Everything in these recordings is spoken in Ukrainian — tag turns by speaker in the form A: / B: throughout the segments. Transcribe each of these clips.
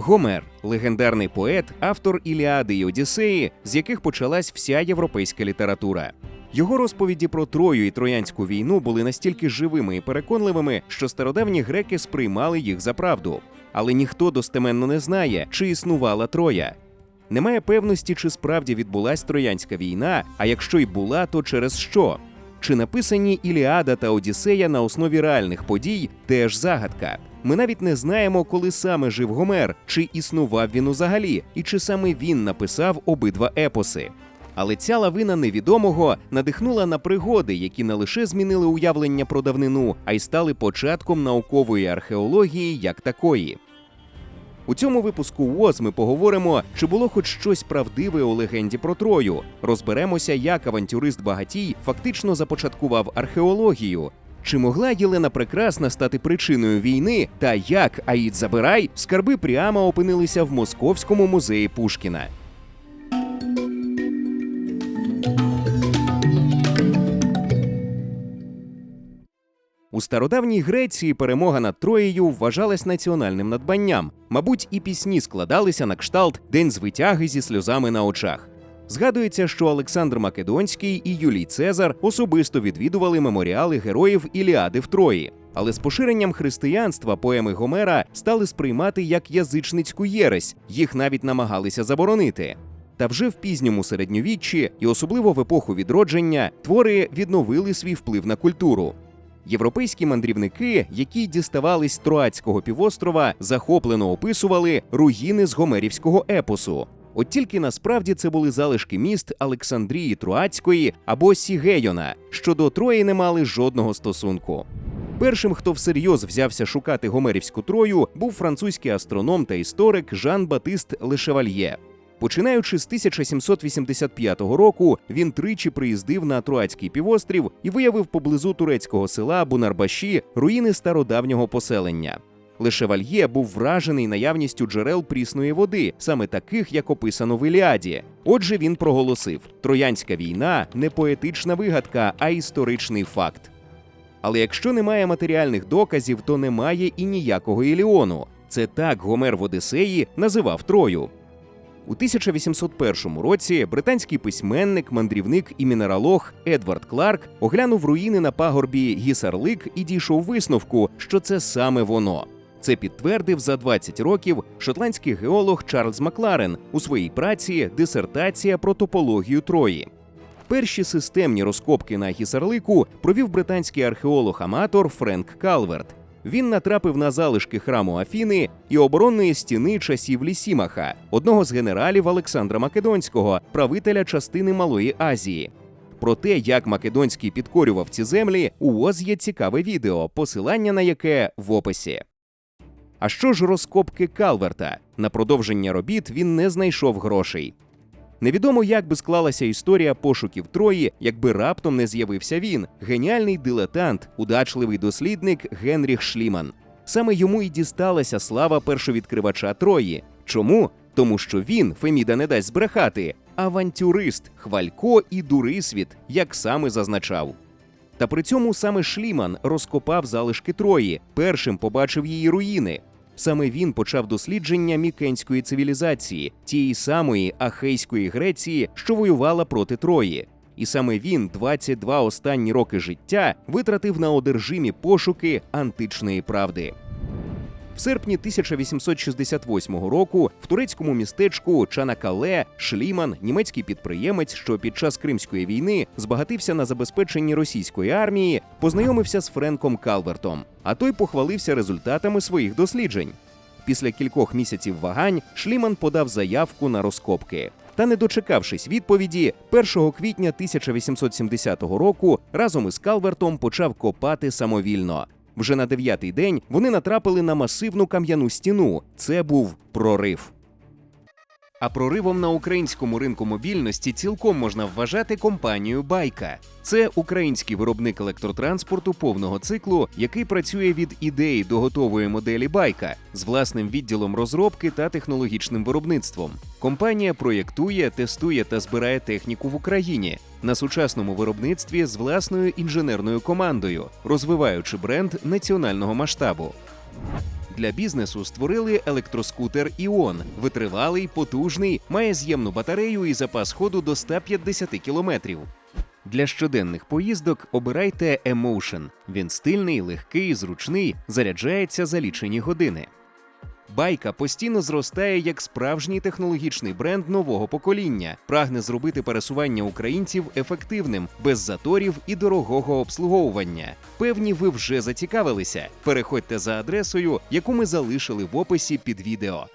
A: Гомер легендарний поет, автор Іліади й Одіссеї, з яких почалась вся європейська література. Його розповіді про Трою і Троянську війну були настільки живими і переконливими, що стародавні греки сприймали їх за правду. Але ніхто достеменно не знає, чи існувала Троя. Немає певності, чи справді відбулась Троянська війна, а якщо й була, то через що? Чи написані Іліада та Одіссея на основі реальних подій теж загадка. Ми навіть не знаємо, коли саме жив Гомер, чи існував він узагалі, і чи саме він написав обидва епоси. Але ця лавина невідомого надихнула на пригоди, які не лише змінили уявлення про давнину, а й стали початком наукової археології як такої. У цьому випуску УОЗ ми поговоримо, чи було хоч щось правдиве у легенді про Трою. Розберемося, як авантюрист Багатій фактично започаткував археологію. Чи могла Єлена Прекрасна стати причиною війни, та як Аїд Забирай скарби прямо опинилися в Московському музеї Пушкіна? У стародавній Греції перемога над Троєю вважалась національним надбанням. Мабуть, і пісні складалися на кшталт День звитяги зі сльозами на очах. Згадується, що Олександр Македонський і Юлій Цезар особисто відвідували меморіали героїв Іліади в Трої. Але з поширенням християнства поеми Гомера стали сприймати як язичницьку єресь, їх навіть намагалися заборонити. Та вже в пізньому середньовіччі, і особливо в епоху відродження, твори відновили свій вплив на культуру. Європейські мандрівники, які діставались Троацького півострова, захоплено описували руїни з гомерівського епосу. От тільки насправді це були залишки міст Олександрії Троацької або Сігейона, що до Трої не мали жодного стосунку. Першим, хто всерйоз взявся шукати гомерівську трою, був французький астроном та історик Жан Батист Лешевальє. Починаючи з 1785 року, він тричі приїздив на Троацький півострів і виявив поблизу турецького села Бунарбаші руїни стародавнього поселення. Лише Вальє був вражений наявністю джерел прісної води, саме таких, як описано в Іліаді. Отже, він проголосив: Троянська війна не поетична вигадка, а історичний факт. Але якщо немає матеріальних доказів, то немає і ніякого Іліону. Це так Гомер в Одіссеї називав Трою. У 1801 році британський письменник, мандрівник і мінералог Едвард Кларк оглянув руїни на пагорбі Гісарлик і дійшов висновку, що це саме воно. Це підтвердив за 20 років шотландський геолог Чарльз Макларен у своїй праці Дисертація про топологію Трої. Перші системні розкопки на Гісарлику провів британський археолог-аматор Френк Калверт. Він натрапив на залишки храму Афіни і оборонної стіни часів Лісімаха, одного з генералів Олександра Македонського, правителя частини Малої Азії. Про те, як Македонський підкорював ці землі, у ОЗ є цікаве відео, посилання на яке в описі. А що ж розкопки Калверта? На продовження робіт він не знайшов грошей. Невідомо, як би склалася історія пошуків Трої, якби раптом не з'явився він, геніальний дилетант, удачливий дослідник Генріх Шліман. Саме йому і дісталася слава першовідкривача Трої. Чому? Тому що він, Феміда не дасть збрехати, авантюрист, хвалько і дурисвіт, як саме зазначав. Та при цьому саме Шліман розкопав залишки Трої, першим побачив її руїни. Саме він почав дослідження мікенської цивілізації, тієї самої Ахейської Греції, що воювала проти Трої. І саме він 22 останні роки життя витратив на одержимі пошуки античної правди. В серпні 1868 року в турецькому містечку Чанакале Шліман, німецький підприємець, що під час Кримської війни збагатився на забезпеченні російської армії, познайомився з Френком Калвертом, а той похвалився результатами своїх досліджень. Після кількох місяців вагань Шліман подав заявку на розкопки. Та не дочекавшись відповіді, 1 квітня 1870 року разом із Калвертом почав копати самовільно. Вже на дев'ятий день вони натрапили на масивну кам'яну стіну. Це був прорив. А проривом на українському ринку мобільності цілком можна вважати компанію Байка. Це український виробник електротранспорту повного циклу, який працює від ідеї до готової моделі байка з власним відділом розробки та технологічним виробництвом. Компанія проєктує, тестує та збирає техніку в Україні на сучасному виробництві з власною інженерною командою, розвиваючи бренд національного масштабу. Для бізнесу створили електроскутер Іон. Витривалий, потужний, має з'ємну батарею і запас ходу до 150 кілометрів. Для щоденних поїздок обирайте Emotion. Він стильний, легкий, зручний, заряджається за лічені години. Байка постійно зростає як справжній технологічний бренд нового покоління, прагне зробити пересування українців ефективним, без заторів і дорогого обслуговування. Певні, ви вже зацікавилися. Переходьте за адресою, яку ми залишили в описі під відео.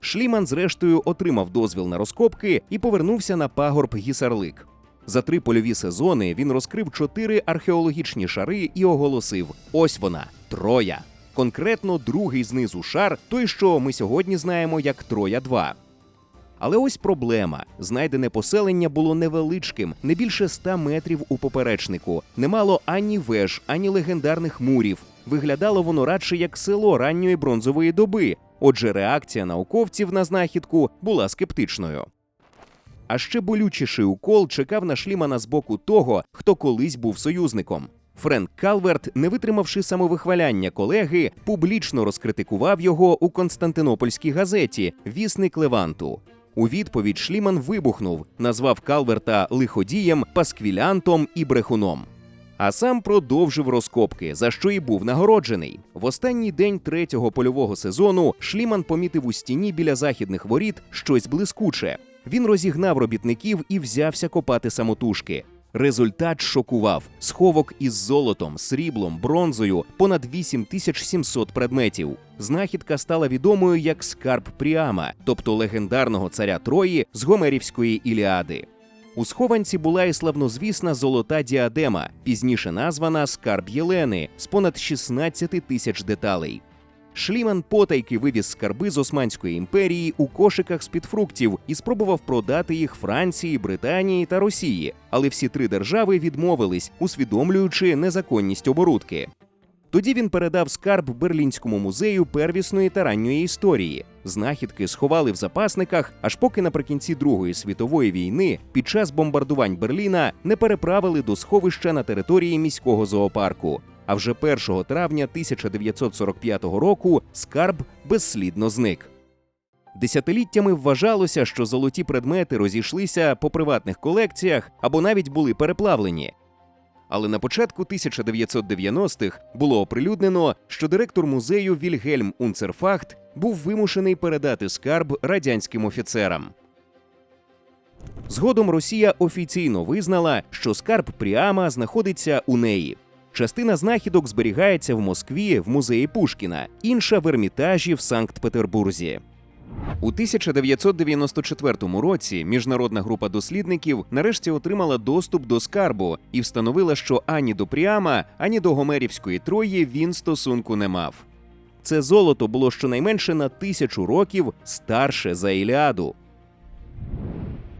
A: Шліман, зрештою, отримав дозвіл на розкопки і повернувся на пагорб Гісарлик. За три польові сезони він розкрив чотири археологічні шари і оголосив: ось вона Троя. Конкретно другий знизу шар, той, що ми сьогодні знаємо як Троя 2 але ось проблема: знайдене поселення було невеличким, не більше ста метрів у поперечнику. Не мало ані веж, ані легендарних мурів. Виглядало воно радше як село ранньої бронзової доби. Отже, реакція науковців на знахідку була скептичною. А ще болючіший укол чекав на шлімана з боку того, хто колись був союзником. Френк Калверт, не витримавши самовихваляння колеги, публічно розкритикував його у Константинопольській газеті Вісник Леванту. У відповідь Шліман вибухнув, назвав Калверта лиходієм, пасквілянтом і брехуном. А сам продовжив розкопки, за що і був нагороджений. В останній день третього польового сезону Шліман помітив у стіні біля західних воріт щось блискуче. Він розігнав робітників і взявся копати самотужки. Результат шокував: сховок із золотом, сріблом, бронзою, понад 8700 предметів. Знахідка стала відомою як скарб Пріама, тобто легендарного царя Трої з Гомерівської Іліади. У схованці була і славнозвісна золота діадема, пізніше названа Скарб Єлени з понад 16 тисяч деталей. Шліман потайки вивіз скарби з Османської імперії у кошиках з-під фруктів і спробував продати їх Франції, Британії та Росії, але всі три держави відмовились, усвідомлюючи незаконність оборудки. Тоді він передав скарб Берлінському музею первісної та ранньої історії. Знахідки сховали в запасниках, аж поки наприкінці Другої світової війни під час бомбардувань Берліна не переправили до сховища на території міського зоопарку. А вже 1 травня 1945 року скарб безслідно зник. Десятиліттями вважалося, що золоті предмети розійшлися по приватних колекціях або навіть були переплавлені. Але на початку 1990-х було оприлюднено, що директор музею Вільгельм Унцерфахт був вимушений передати скарб радянським офіцерам. Згодом Росія офіційно визнала, що скарб Пріама знаходиться у неї. Частина знахідок зберігається в Москві в музеї Пушкіна, інша в Ермітажі в Санкт-Петербурзі. У 1994 році міжнародна група дослідників нарешті отримала доступ до скарбу і встановила, що ані до Пріама, ані до Гомерівської Трої він стосунку не мав. Це золото було щонайменше на тисячу років старше за Іліаду.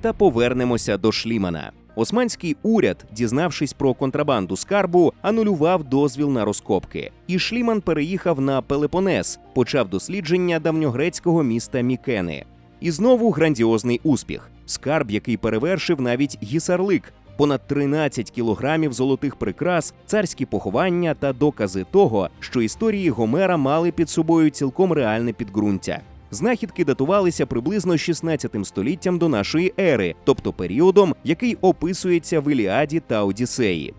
A: Та повернемося до Шлімана. Османський уряд, дізнавшись про контрабанду скарбу, анулював дозвіл на розкопки, і Шліман переїхав на Пелепонес, почав дослідження давньогрецького міста Мікени. І знову грандіозний успіх: скарб, який перевершив навіть гісарлик, понад 13 кілограмів золотих прикрас, царські поховання та докази того, що історії Гомера мали під собою цілком реальне підґрунтя. Знахідки датувалися приблизно 16 століттям до нашої ери, тобто періодом, який описується в Іліаді та Одіссеї.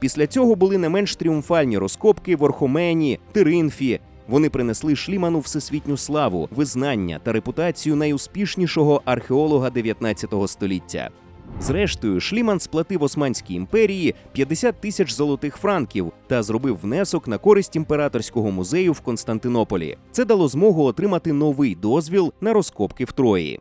A: Після цього були не менш тріумфальні розкопки в Орхомені, Тиринфі. Вони принесли Шліману всесвітню славу, визнання та репутацію найуспішнішого археолога 19 століття. Зрештою, Шліман сплатив Османській імперії 50 тисяч золотих франків та зробив внесок на користь імператорського музею в Константинополі. Це дало змогу отримати новий дозвіл на розкопки в Трої.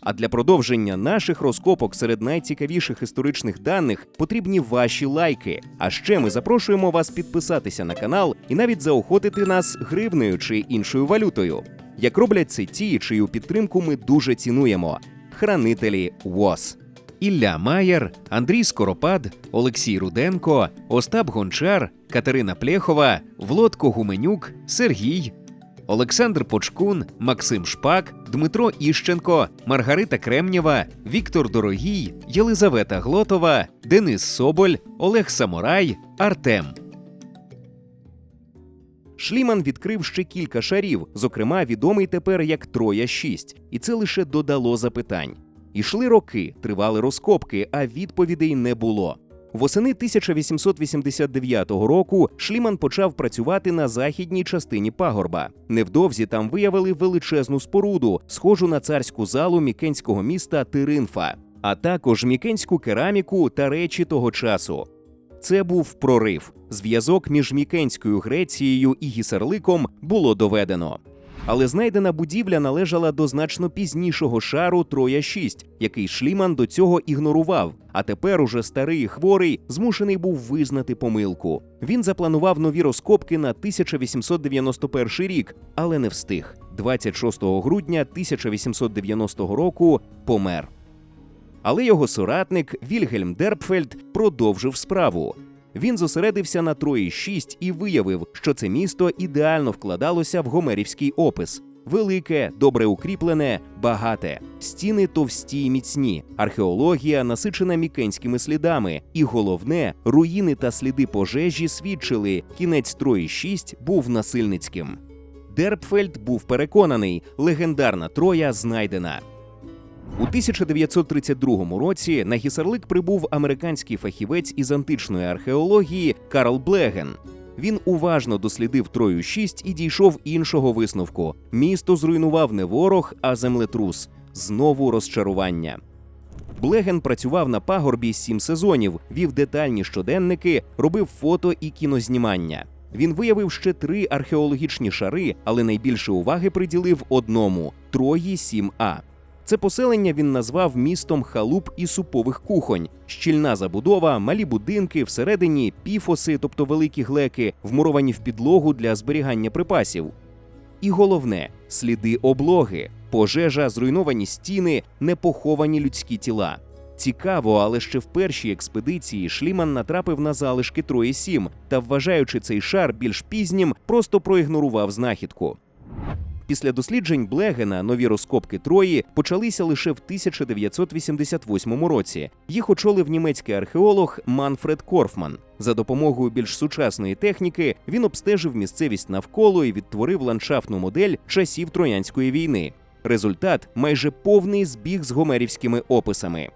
A: А для продовження наших розкопок серед найцікавіших історичних даних потрібні ваші лайки. А ще ми запрошуємо вас підписатися на канал і навіть заохотити нас гривнею чи іншою валютою. Як роблять це ті, чию підтримку ми дуже цінуємо. Хранителі ВОЗ. Ілля Маєр, Андрій Скоропад, Олексій Руденко, Остап Гончар, Катерина Плєхова, Влодко Гуменюк, Сергій, Олександр Почкун, Максим Шпак, Дмитро Іщенко, Маргарита Кремнєва, Віктор Дорогій, Єлизавета Глотова, Денис Соболь, Олег Самурай, Артем. Шліман відкрив ще кілька шарів, зокрема відомий тепер як Троя 6 і це лише додало запитань. Ішли роки, тривали розкопки, а відповідей не було. Восени 1889 року Шліман почав працювати на західній частині пагорба. Невдовзі там виявили величезну споруду, схожу на царську залу мікенського міста Тиринфа, а також мікенську кераміку та речі того часу. Це був прорив. Зв'язок між Мікенською Грецією і Гісарликом було доведено. Але знайдена будівля належала до значно пізнішого шару Троя 6 який Шліман до цього ігнорував. А тепер уже старий і хворий змушений був визнати помилку. Він запланував нові розкопки на 1891 рік, але не встиг. 26 грудня 1890 року помер. Але його соратник Вільгельм Дерпфельд продовжив справу. Він зосередився на Трої 6 і виявив, що це місто ідеально вкладалося в гомерівський опис. Велике, добре укріплене, багате, стіни товсті й міцні, археологія насичена мікенськими слідами, і головне, руїни та сліди пожежі свідчили, кінець Трої 6 був насильницьким. Дерпфельд був переконаний, легендарна Троя знайдена. У 1932 році на Гісарлик прибув американський фахівець із античної археології Карл Блеген. Він уважно дослідив Трою 6 і дійшов іншого висновку: місто зруйнував не ворог, а землетрус. Знову розчарування. Блеген працював на пагорбі сім сезонів, вів детальні щоденники, робив фото і кінознімання. Він виявив ще три археологічні шари, але найбільше уваги приділив одному Трої 7А. Це поселення він назвав містом халуп і супових кухонь, щільна забудова, малі будинки, всередині піфоси, тобто великі глеки, вмуровані в підлогу для зберігання припасів. І головне сліди облоги, пожежа, зруйновані стіни, непоховані людські тіла. Цікаво, але ще в першій експедиції Шліман натрапив на залишки Трої 7 та, вважаючи цей шар більш пізнім, просто проігнорував знахідку. Після досліджень Блегена нові розкопки Трої почалися лише в 1988 році. Їх очолив німецький археолог Манфред Корфман. За допомогою більш сучасної техніки він обстежив місцевість навколо і відтворив ландшафтну модель часів Троянської війни. Результат майже повний збіг з гомерівськими описами.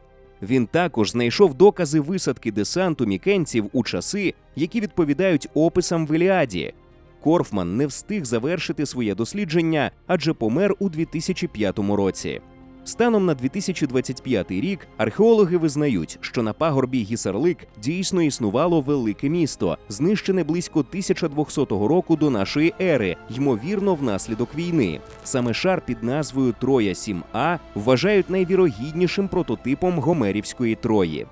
A: Він також знайшов докази висадки десанту мікенців у часи, які відповідають описам в Іліаді. Корфман не встиг завершити своє дослідження, адже помер у 2005 році. Станом на 2025 рік археологи визнають, що на пагорбі Гісарлик дійсно існувало велике місто, знищене близько 1200 року до нашої ери, ймовірно, внаслідок війни. Саме шар під назвою Троя 7А вважають найвірогіднішим прототипом гомерівської Трої.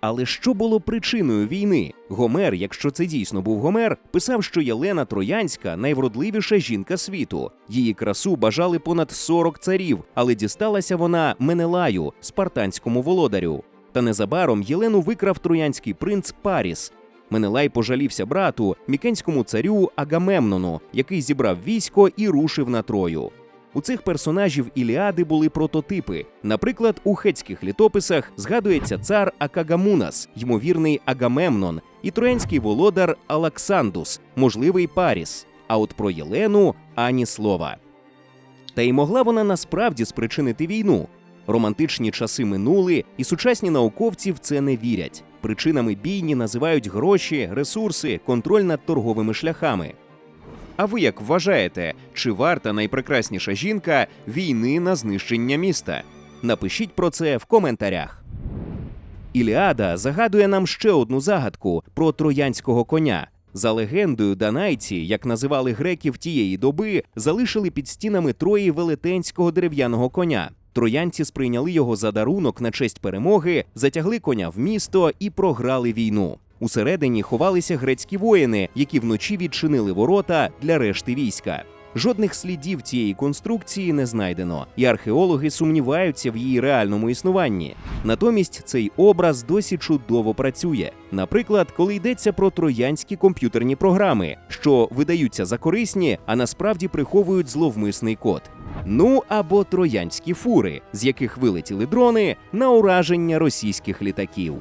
A: Але що було причиною війни? Гомер, якщо це дійсно був Гомер, писав, що Єлена Троянська найвродливіша жінка світу. Її красу бажали понад 40 царів, але дісталася вона Менелаю, спартанському володарю. Та незабаром Єлену викрав троянський принц Паріс. Менелай пожалівся брату, мікенському царю Агамемнону, який зібрав військо і рушив на Трою. У цих персонажів Іліади були прототипи. Наприклад, у хетських літописах згадується цар Акагамунас, ймовірний Агамемнон, і троянський володар Алаксандус, можливий Паріс. А от про Єлену ані слова. Та й могла вона насправді спричинити війну. Романтичні часи минули, і сучасні науковці в це не вірять. Причинами бійні називають гроші, ресурси, контроль над торговими шляхами. А ви як вважаєте, чи варта найпрекрасніша жінка війни на знищення міста? Напишіть про це в коментарях. Іліада загадує нам ще одну загадку про троянського коня. За легендою, данайці, як називали греків тієї доби, залишили під стінами Трої велетенського дерев'яного коня. Троянці сприйняли його за дарунок на честь перемоги, затягли коня в місто і програли війну. Усередині ховалися грецькі воїни, які вночі відчинили ворота для решти війська. Жодних слідів цієї конструкції не знайдено, і археологи сумніваються в її реальному існуванні. Натомість цей образ досі чудово працює. Наприклад, коли йдеться про троянські комп'ютерні програми, що видаються за корисні, а насправді приховують зловмисний код. Ну або троянські фури, з яких вилетіли дрони на ураження російських літаків.